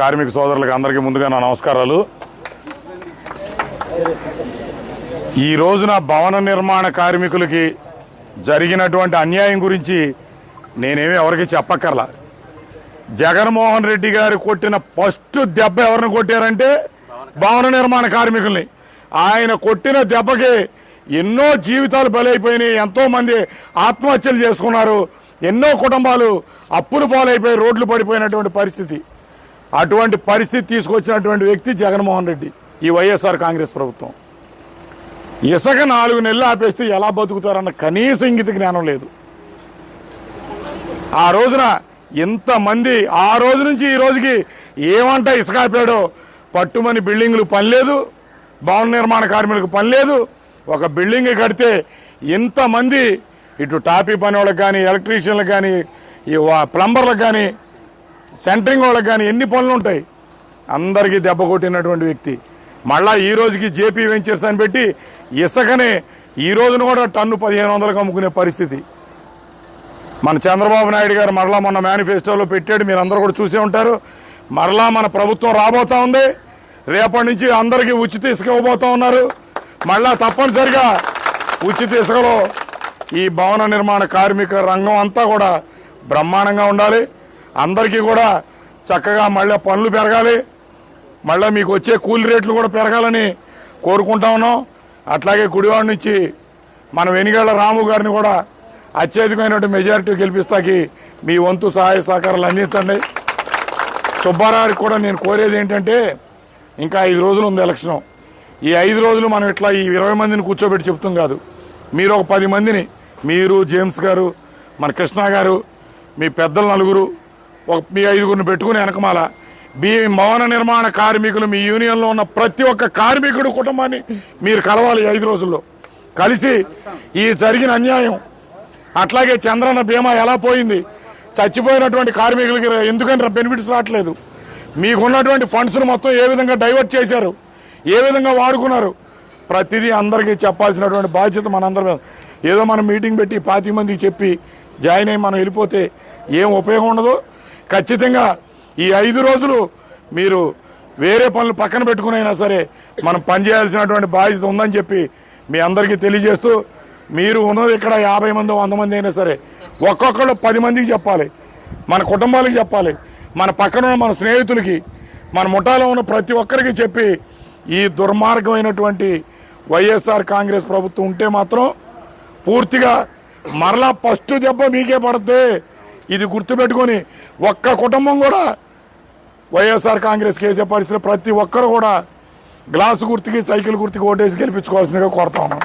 కార్మిక సోదరులకు అందరికీ ముందుగా నా నమస్కారాలు. ఈ రోజున భవన నిర్మాణ కార్మికులకి జరిగినటువంటి అన్యాయం గురించి నేనేమి ఎవరికి చెప్పక్కర్లా. జగన్మోహన్ రెడ్డి గారు కొట్టిన ఫస్ట్ దెబ్బ ఎవరిని కొట్టారంటే భవన నిర్మాణ కార్మికుల్ని. ఆయన కొట్టిన దెబ్బకి ఎన్నో జీవితాలు బలైపోయినాయి ఎంతో మంది ఆత్మహత్యలు చేసుకున్నారు ఎన్నో కుటుంబాలు అప్పులు పాలైపోయి రోడ్లు పడిపోయినటువంటి పరిస్థితి. అటువంటి పరిస్థితి తీసుకొచ్చినటువంటి వ్యక్తి జగన్మోహన్ రెడ్డి ఈ వైఎస్ఆర్ కాంగ్రెస్ ప్రభుత్వం. ఇసుక నాలుగు నెలలు ఆపేస్తే ఎలా బతుకుతారన్న కనీస ఇంగిత జ్ఞానం లేదు. ఆ రోజున ఇంతమంది ఆ రోజు నుంచి ఈ రోజుకి ఏమంట ఇసుక ఆపాడో? పట్టుమని బిల్డింగ్లు పని లేదు భవన నిర్మాణ కార్మికులకు పని లేదు ఒక బిల్డింగ్ కడితే ఇంతమంది ఇటు టాపీ పని వాళ్ళకి కానీ ఎలక్ట్రీషియన్లకు కానీ ఈ ప్లంబర్లకు కానీ సెంటరింగ్ వాళ్ళకి కానీ ఎన్ని పనులు ఉంటాయి? అందరికీ దెబ్బ కొట్టినటువంటి వ్యక్తి. మళ్ళా ఈ రోజుకి జేపీ వెంచర్స్ అని పెట్టి ఇసుకనే ఈ రోజున కూడా టన్ను పదిహేను వందలకు అమ్ముకునే పరిస్థితి. మన చంద్రబాబు నాయుడు గారు మరలా మొన్న మేనిఫెస్టోలో పెట్టాడు మీరు అందరూ కూడా చూసే ఉంటారు. మరలా మన ప్రభుత్వం రాబోతా ఉంది. రేపటి నుంచి అందరికీ ఉచిత ఇసుక ఇవ్వబోతా ఉన్నారు. మళ్ళా తప్పనిసరిగా ఉచిత ఇసుకలో ఈ భవన నిర్మాణ కార్మిక రంగం అంతా కూడా బ్రహ్మాండంగా ఉండాలి. అందరికీ కూడా చక్కగా మళ్ళీ పనులు పెరగాలి. మళ్ళీ మీకు వచ్చే కూలి రేట్లు కూడా పెరగాలని కోరుకుంటా ఉన్నాం. అట్లాగే కుడివాడి నుంచి మన వెనిగళ్ళ రాము గారిని కూడా అత్యధికమైనటువంటి మెజారిటీ గెలిపిస్తాకి మీ వంతు సహాయ సహకారాలు అందించండి. సుబ్బారావుకి కూడా నేను కోరేది ఏంటంటే ఇంకా ఐదు రోజులు ఉంది ఎలక్షను. ఈ ఐదు రోజులు మనం ఇట్లా ఈ ఇరవై మందిని కూర్చోబెట్టి చెప్తాం కాదు. మీరు ఒక పది మందిని మీరు జేమ్స్ గారు మన కృష్ణ గారు మీ పెద్దలు నలుగురు ఒక మీ ఐదుగురిని పెట్టుకుని వెనకమాల. మీ భవన నిర్మాణ కార్మికులు మీ యూనియన్లో ఉన్న ప్రతి ఒక్క కార్మికుడు కుటుంబాన్ని మీరు కలవాలి ఐదు రోజుల్లో. కలిసి ఈ జరిగిన అన్యాయం అట్లాగే చంద్రన్న బీమా ఎలా పోయింది చచ్చిపోయినటువంటి కార్మికులకి ఎందుకంటే బెనిఫిట్స్ రావట్లేదు మీకున్నటువంటి ఫండ్స్ను మొత్తం ఏ విధంగా డైవర్ట్ చేశారు ఏ విధంగా వాడుకున్నారు ప్రతిదీ అందరికీ చెప్పాల్సినటువంటి బాధ్యత మనందరి మీద. ఏదో మనం మీటింగ్ పెట్టి పాతి మందికి చెప్పి జాయిన్ అయ్యి మనం వెళ్ళిపోతే ఏం ఉపయోగం ఉండదు. ఖచ్చితంగా ఈ ఐదు రోజులు మీరు వేరే పనులు పక్కన పెట్టుకునైనా సరే మనం పనిచేయాల్సినటువంటి బాధ్యత ఉందని చెప్పి మీ అందరికీ తెలియజేస్తూ మీరు ఉన్నది ఇక్కడ యాభై మంది వంద మంది అయినా సరే ఒక్కొక్కళ్ళు పది మందికి చెప్పాలి. మన కుటుంబాలకు చెప్పాలి. మన పక్కన ఉన్న మన స్నేహితులకి మన ముఠాలో ఉన్న ప్రతి ఒక్కరికి చెప్పి ఈ దుర్మార్గమైనటువంటి వైఎస్ఆర్ కాంగ్రెస్ ప్రభుత్వం ఉంటే మాత్రం పూర్తిగా మరలా ఫస్ట్ దెబ్బ మీకే పడితే ఇది గుర్తుపెట్టుకొని ఒక్క కుటుంబం కూడా వైఎస్ఆర్ కాంగ్రెస్ కేసే పరిస్థితి ప్రతి ఒక్కరు కూడా గ్లాసు గుర్తుకి సైకిల్ గుర్తుకి ఓటేసి గెలిపించుకోవాల్సిందిగా కోరుతా ఉన్నాం.